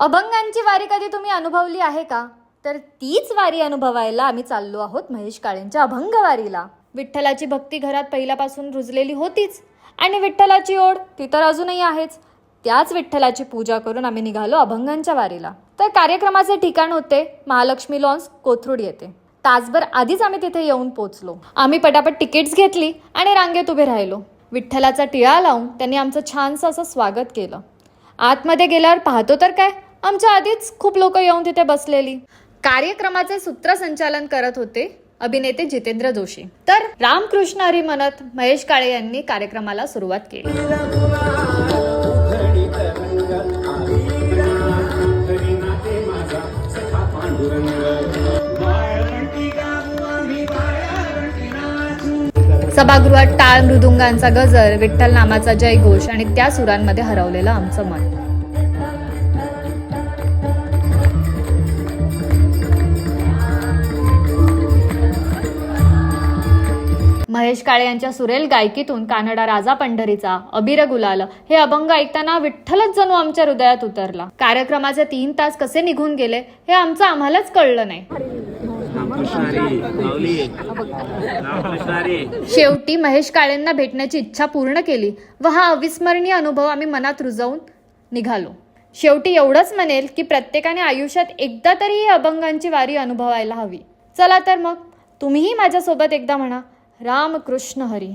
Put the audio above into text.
अभंगांची वारी कधी तुम्ही अनुभवली आहे का? तर तीच वारी अनुभवायला आम्ही चाललो आहोत महेश काळेंच्या अभंग वारीला. विठ्ठलाची भक्ती घरात पहिल्यापासून रुजलेली होतीच. आणि विठ्ठलाची ओढ ती तर अजूनही आहेच. त्याच विठ्ठलाची पूजा करून आम्ही निघालो अभंगांच्या वारीला. तर कार्यक्रमाचे ठिकाण होते महालक्ष्मी लॉन्स कोथरूड येथे. तासभर आधीच आम्ही तिथे येऊन पोचलो आम्ही पटापट तिकीट्स घेतली आणि रांगेत उभे राहिलो. विठ्ठलाचा टिळा लावून त्यांनी आमचं छानसं असं स्वागत केलं. आतमध्ये गेल्यावर पाहतो तर काय? आमच्या आधीच खूप लोक येऊन तिथे बसलेली. कार्यक्रमाचे सूत्रसंचालन करत होते अभिनेते जितेंद्र जोशी. तर रामकृष्ण हरी म्हणत महेश काळे यांनी कार्यक्रमाला सुरुवात केली. सभागृहात टाळ मृदुंगांचा गजर विठ्ठल नामाचा जयघोष आणि त्या सुरांमध्ये हरवलेलं आमचं मन. महेश काळे यांच्या सुरेल गायकीतून कानडा राजा पंढरीचा अबिर गुलाल हे अभंग ऐकताना विठ्ठलच जणू आमच्या हृदयात उतरला. कार्यक्रमाचे तीन तास कसे निघून गेले हे आमचं आम्हालाच कळलं नाही. शेवटी महेश काळेंना भेटण्याची इच्छा पूर्ण केली व हा अविस्मरणीय अनुभव आम्ही मनात रुजवून निघालो. शेवटी एवढंच म्हणेल की प्रत्येकाने आयुष्यात एकदा तरी ही अभंगांची वारी अनुभवायला हवी. चला तर मग तुम्हीही माझ्यासोबत एकदा म्हणा. रामकृष्ण हरी